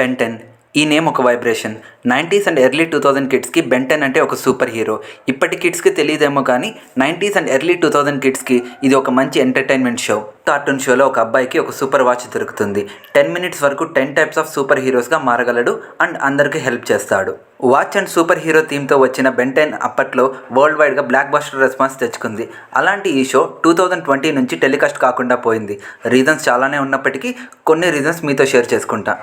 Ben Ten. ఈ name ఒక vibration. Nineties and early two thousand కిడ్స్కి బెంటెన్ అంటే ఒక సూపర్ హీరో. ఇప్పటి కిడ్స్కి తెలియదేమో కానీ nineties and early two thousand కిడ్స్కి ఇది ఒక మంచి ఎంటర్టైన్మెంట్ షో. కార్టూన్ షోలో ఒక అబ్బాయికి ఒక సూపర్ వాచ్ దొరుకుతుంది. టెన్ మినిట్స్ వరకు టెన్ టైప్స్ ఆఫ్ సూపర్ హీరోస్గా మారగలడు అండ్ అందరికీ హెల్ప్ చేస్తాడు. వాచ్ అండ్ సూపర్ హీరో థీమ్తో వచ్చిన బెంటెన్ అప్పట్లో వరల్డ్ వైడ్గా బ్లాక్ బస్టర్ రెస్పాన్స్ తెచ్చుకుంది. అలాంటి ఈ షో టూ థౌజండ్ ట్వంటీ నుంచి టెలికాస్ట్ కాకుండా పోయింది. రీజన్స్ చాలానే ఉన్నప్పటికీ కొన్ని రీజన్స్ మీతో షేర్ చేసుకుంటా.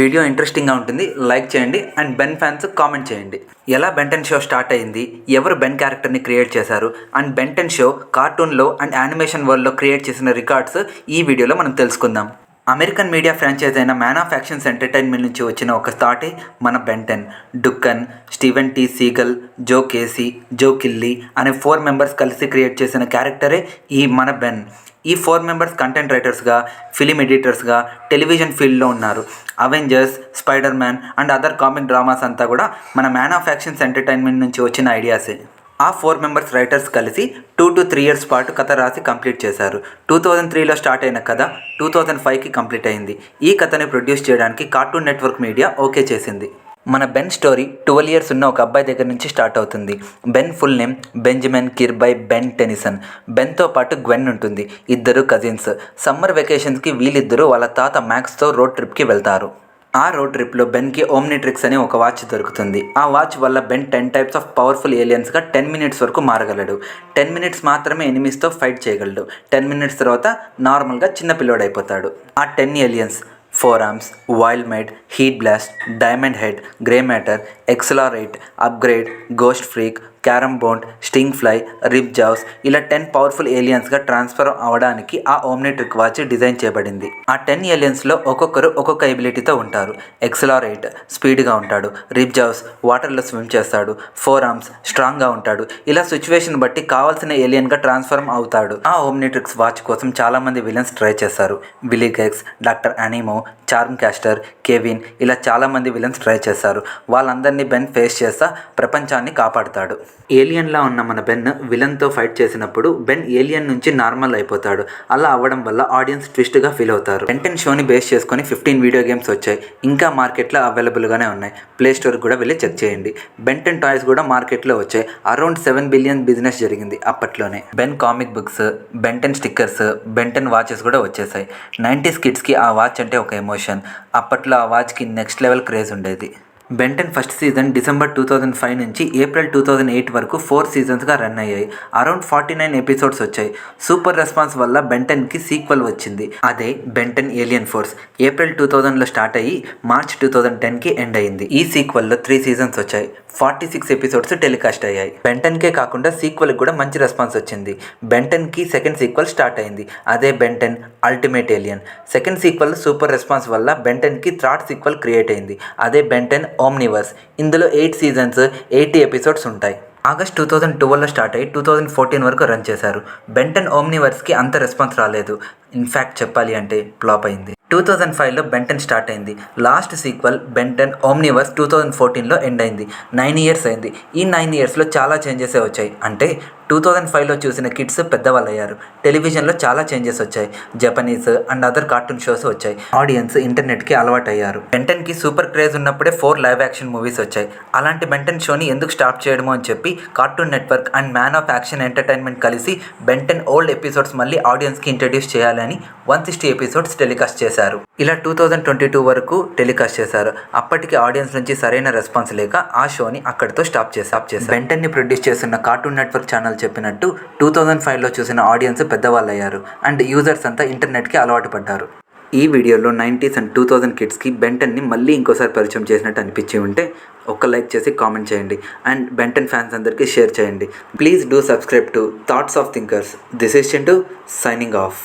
వీడియో ఇంట్రెస్టింగ్గా ఉంటుంది లైక్ చేయండి అండ్ బెన్ ఫ్యాన్స్ కామెంట్ చేయండి. ఎలా బెంటెన్ షో స్టార్ట్ అయింది ఎవరు బెన్ క్యారెక్టర్ని క్రియేట్ చేశారు అండ్ బెంటెన్ షో కార్టూన్లో అండ్ యానిమేషన్ వరల్డ్లో క్రియేట్ చేసిన రికార్డ్స్ ఈ వీడియోలో మనం తెలుసుకుందాం. అమెరికన్ మీడియా ఫ్రాంచైజ్ అయిన మ్యాన్ ఆఫ్ యాక్షన్స్ ఎంటర్టైన్మెంట్ నుంచి వచ్చిన ఒక థాటే మన Ben Ten Duncan Steven T Seagle Joe Casey Joe Kelly అనే ఫోర్ మెంబర్స్ కలిసి క్రియేట్ చేసిన క్యారెక్టరే ఈ మన బెన్. ఈ ఫోర్ మెంబర్స్ కంటెంట్ రైటర్స్గా ఫిలిం ఎడిటర్స్గా టెలివిజన్ ఫీల్డ్లో ఉన్నారు. Avengers Spider Man and other comic dramas అంతా కూడా మన మ్యాన్ ఆఫ్ యాక్షన్స్ ఎంటర్టైన్మెంట్ నుంచి వచ్చిన ఐడియాసే. ఆ ఫోర్ మెంబర్స్ రైటర్స్ కలిసి టూ టు త్రీ ఇయర్స్ పాటు కథ రాసి కంప్లీట్ చేశారు. టూ థౌజండ్ త్రీలో స్టార్ట్ అయిన కథ టూ థౌజండ్ ఫైవ్కి కంప్లీట్ అయింది. ఈ కథని ప్రొడ్యూస్ చేయడానికి కార్టూన్ నెట్వర్క్ మీడియా ఓకే చేసింది. మన బెన్ స్టోరీ ట్వెల్వ్ ఇయర్స్ ఉన్న ఒక అబ్బాయి దగ్గర నుంచి స్టార్ట్ అవుతుంది. Ben full name Benjamin Kirby Ben Tennyson. బెన్తో పాటు గ్వెన్ ఉంటుంది. ఇద్దరు కజిన్స్. సమ్మర్ వెకేషన్స్కి వీళ్ళిద్దరూ వాళ్ళ తాత మ్యాక్స్తో రోడ్ ట్రిప్కి వెళ్తారు. ఆ రోడ్ ట్రిప్లో బెన్కి ఓమ్నిట్రిక్స్ అనే ఒక వాచ్ దొరుకుతుంది. ఆ వాచ్ వల్ల Ben ten types of powerful ఏలియన్స్గా ten minutes వరకు మారగలడు. టెన్ మినిట్స్ మాత్రమే ఎనిమిస్తో ఫైట్ చేయగలడు. టెన్ మినిట్స్ తర్వాత నార్మల్గా చిన్న పిల్లోడు అయిపోతాడు. ఆ ten aliens Four Arms Wildmutt Heatblast Diamondhead Grey Matter XLR8 Upgrade Ghostfreak Cannonbolt Stinkfly Ripjaws ఇలా టెన్ పవర్ఫుల్ ఏలియన్స్గా ట్రాన్స్ఫర్ అవడానికి ఆ ఓమ్నిట్రిక్ వాచ్ డిజైన్ చేయబడింది. ఆ టెన్ ఏలియన్స్లో ఒక్కొక్కరు ఒక్కొక్క ఎబిలిటీతో ఉంటారు. ఎక్సలారేట్ స్పీడ్గా ఉంటాడు. రిప్ జావ్స్ వాటర్లో స్విమ్ చేస్తాడు. ఫోర్ ఆర్మ్స్ స్ట్రాంగ్గా ఉంటాడు. ఇలా సిచ్యువేషన్ బట్టి కావాల్సిన ఏలియన్గా ట్రాన్స్ఫర్మ్ అవుతాడు. ఆ ఓమ్నిట్రిక్స్ వాచ్ కోసం చాలామంది విలన్స్ ట్రై చేస్తారు. Vilgax Doctor Animo Charmcaster Kevin ఇలా చాలామంది విలన్స్ ట్రై చేస్తారు. వాళ్ళందరినీ బెన్ ఫేస్ చేస్తా ప్రపంచాన్ని కాపాడుతాడు. ఏలియన్లా ఉన్న మన బెన్ విలన్తో ఫైట్ చేసినప్పుడు బెన్ ఏలియన్ నుంచి నార్మల్ అయిపోతాడు. అలా అవ్వడం వల్ల ఆడియన్స్ ట్విస్ట్గా ఫీల్ అవుతారు. టెన్ షోని బేస్ చేసుకొని ఫిఫ్టీన్ వీడియో గేమ్స్ వచ్చాయి. ఇంకా మార్కెట్లో అవైలబుల్గానే ఉన్నాయి. ప్లే స్టోర్ కూడా వెళ్ళి చెక్ చేయండి. బెంటన్ టాయ్స్ కూడా మార్కెట్లో వచ్చాయి. అరౌండ్ సెవెన్ బిలియన్ బిజినెస్ జరిగింది అప్పట్లోనే. Ben comic books Ben Ten stickers Ben Ten watches కూడా వచ్చేసాయి. నైంటీస్ కిడ్స్కి ఆ వాచ్ అంటే ఒక ఎమోషన్. అప్పట్లో ఆ వాచ్కి నెక్స్ట్ లెవెల్ క్రేజ్ ఉండేది. Ben Ten first season December two thousand five నుంచి ఏప్రిల్ టూ థౌజండ్ ఎయిట్ వరకు ఫోర్ సీజన్స్గా రన్ అయ్యాయి. అరౌండ్ ఫార్టీ నైన్ ఎపిసోడ్స్ వచ్చాయి. సూపర్ రెస్పాన్స్ వల్ల బెంటన్కి సీక్వెల్ వచ్చింది. అదే Ben Ten Alien Force April two థౌజండ్లో స్టార్ట్ అయ్యి మార్చ్ టూ థౌజండ్ టెన్కి ఎండ్ అయింది. ఈ సీక్వెల్లో త్రీ సీజన్స్ వచ్చాయి. ఫార్టీ సిక్స్ ఎపిసోడ్స్ టెలికాస్ట్ అయ్యాయి. బెంటన్కే కాకుండా సీక్వెల్కి కూడా మంచి రెస్పాన్స్ వచ్చింది. బెంటన్కి సెకండ్ సీక్వెల్ స్టార్ట్ అయింది. అదే Ben Ten ultimate alien second sequel super response వల్ల బెంటన్కి థర్డ్ సీక్వెల్ క్రియేట్ అయింది. అదే బెంటన్ ఓమ్నివర్స్ ఇందులో ఎయిట్ సీజన్స్ ఎయిటీ ఎపిసోడ్స్ ఉంటాయి. ఆగస్ట్ టూ థౌజండ్ ట్వెల్వ్లో స్టార్ట్ అయ్యి టూ థౌజండ్ ఫోర్టీన్ వరకు రన్ చేశారు. బెంటన్ ఓమ్నివర్స్కి అంత రెస్పాన్స్ రాలేదు. ఇన్ఫ్యాక్ట్ చెప్పాలి అంటే ఫ్లాప్ అయింది. టూ థౌజండ్ ఫైవ్లో బెంటన్ స్టార్ట్ అయింది. Last sequel Ben Ten Omniverse two thousand ఫోర్టీన్లో ఎండ్ అయింది. నైన్ ఇయర్స్ అయింది. ఈ నైన్ ఇయర్స్లో చాలా చేంజెస్ వచ్చాయి. అంటే టూ థౌజండ్ ఫైవ్లో చూసిన కిడ్స్ పెద్దవాళ్ళు అయ్యారు టెలివిజన్లో చాలా చేంజెస్ వచ్చాయి. Japanese and other cartoon shows వచ్చాయి. ఆడియన్స్ ఇంటర్నెట్కి అలవాటు అయ్యారు బెంటన్కి సూపర్ క్రేజ్ ఉన్నప్పుడే ఫోర్ లైవ్ యాక్షన్ మూవీస్ వచ్చాయి. అలాంటి బెంటన్ షోని ఎందుకు స్టాప్ చేయడమో అని చెప్పి Cartoon Network and Man of Action Entertainment కలిసి బెంటన్ ఓల్డ్ ఎపిసోడ్స్ మళ్ళీ ఆడియన్స్కి ఇంట్రడ్యూస్ చేయాలని వన్ సిక్స్టీ ఎపిసోడ్స్ టెలికాస్ట్ చేశారు. ఇలా టూ థౌజండ్ ట్వంటీ టూ వరకు టెలికాస్ట్ చేశారు. అప్పటికి ఆడియన్స్ నుంచి సరైన రెస్పాన్స్ లేక ఆ షోని అక్కడితో స్టాప్ చేసి స్టాప్ చేశారు. బెంటన్ని ప్రొడ్యూస్ చేస్తున్న కార్టూన్ నెట్వర్క్ ఛానల్ చెప్పినట్టు టూ థౌజండ్ ఫైవ్లో చూసిన ఆడియన్స్ పెద్దవాళ్ళు అయ్యారు అండ్ యూజర్స్ అంతా ఇంటర్నెట్కి అలవాటు పడ్డారు. ఈ వీడియోలో నైంటీస్ అండ్ టూ థౌజండ్ కిడ్స్కి బెంటన్ని మళ్ళీ ఇంకోసారి పరిచయం చేసినట్టు అనిపించి ఉంటే ఒక్క లైక్ చేసి కామెంట్ చేయండి అండ్ బెంటన్ ఫ్యాన్స్ అందరికీ షేర్ చేయండి. Please do subscribe to thoughts of thinkers. This is to signing off